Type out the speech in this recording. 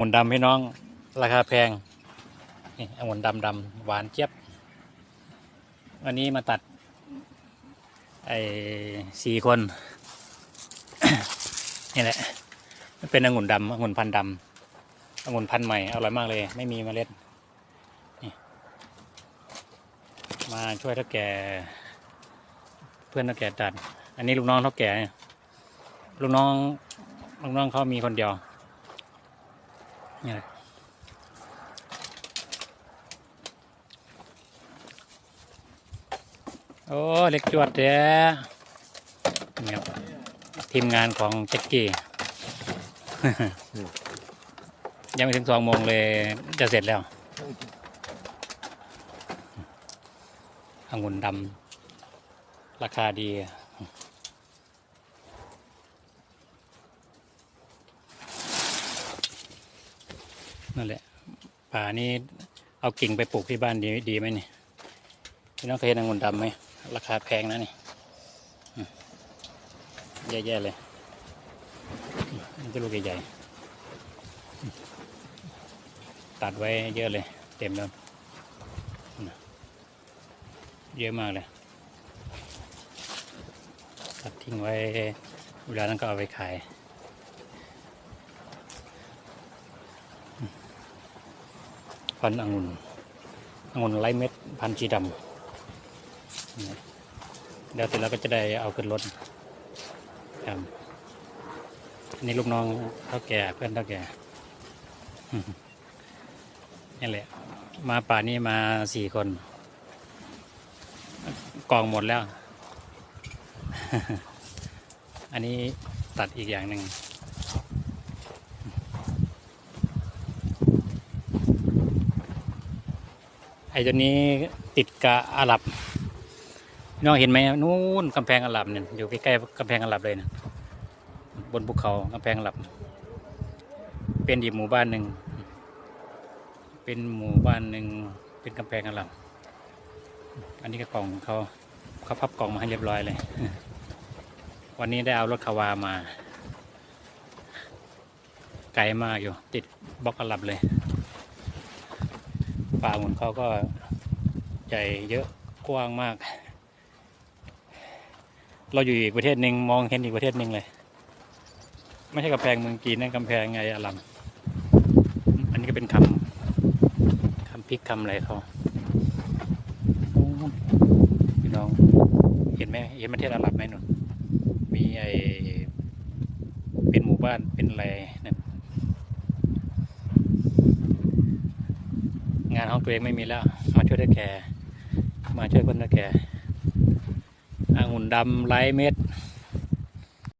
องุ่นดำพี่น้อง ราคาแพงนี่องุ่นดำดำหวานเจี๊ยบ วันนี้มาตัด ไอ้สี่คน นี่แหละมันเป็นองุ่นดำองุ่นพันดำองุ่นพันใหม่ อร่อยมากเลย ไม่มีเมล็ดนี่มาช่วยเท่าแก่ เพื่อนเท่าแก่ตัด อันนี้ลูกน้องเท่าแก่ลูกน้องลูกน้องเขามีคนเดียว นี่แหละโอ้เล็กจวดเด้นี่ครับทีมงานของแจ็กกี้ ยังไม่ถึงสองโมงเลยจะเสร็จแล้วองุ่นดำราคาดี นั่นแหละ ป่านี้เอากิ่งไปปลูกที่บ้านดีดีไหมนี่พี่น้องเคยเห็นองุ่นดำไหมราคาแพงนะนี่แย่ๆเลยมันจะลูกใหญ่ๆตัดไว้เยอะเลย เต็มแล้วเยอะมากเลยตัดทิ้งไว้เวลานั้นก็เอาไปขาย พันธุ์องุ่นองุ่นไร้เม็ดพันธุ์ชีดำนี่เดี๋ยวเสร็จแล้วก็จะได้เอาขึ้นรถครับอันนี่ลูกน้องเท่าแก่เพื่อนเท่าแก่นี่แหละ มาป่านี้มาสี่คน กองหมดแล้ว อันนี้ตัดอีกอย่างหนึ่ง ไอ้ตัวนี้ติดกับอาหรับน้องเห็นไหมนู้นกำแพงอาหรับเนี่ยอยู่ใกล้ๆกำแพงอาหรับเลยนะบนภูเขากำแพงอาหรับ เป็นอีกหมู่บ้านหนึ่งเป็นหมู่บ้านหนึ่งเป็นกำแพงอาหรับ อันนี้ก็กล่องเขาเขาพับกล่องมาให้เรียบร้อยเลย วันนี้ได้เอารถคาวามา ไกลมากอยู่ ติดบล็อกอาหรับเลย ป่าหมุนเขาก็ใหญ่เยอะกว้างมาก เราอยู่อีกประเทศหนึ่งมองเห็นอีกประเทศหนึ่งเลย ไม่ใช่กำแพงเมืองจีนนั่นกำแพงไงอารัมอันนี้ก็เป็นคำคำพิกคำอะไรเขาโอ้พี่น้องเห็นไหมเห็นประเทศอาหรับไหมหนุนมีไอเป็นหมู่บ้านเป็นอะไรนั่น งานของตัวเองไม่มีแล้ว มาช่วยได้แก่ มาช่วยคนได้แก่องุ่นดำไร้เม็ด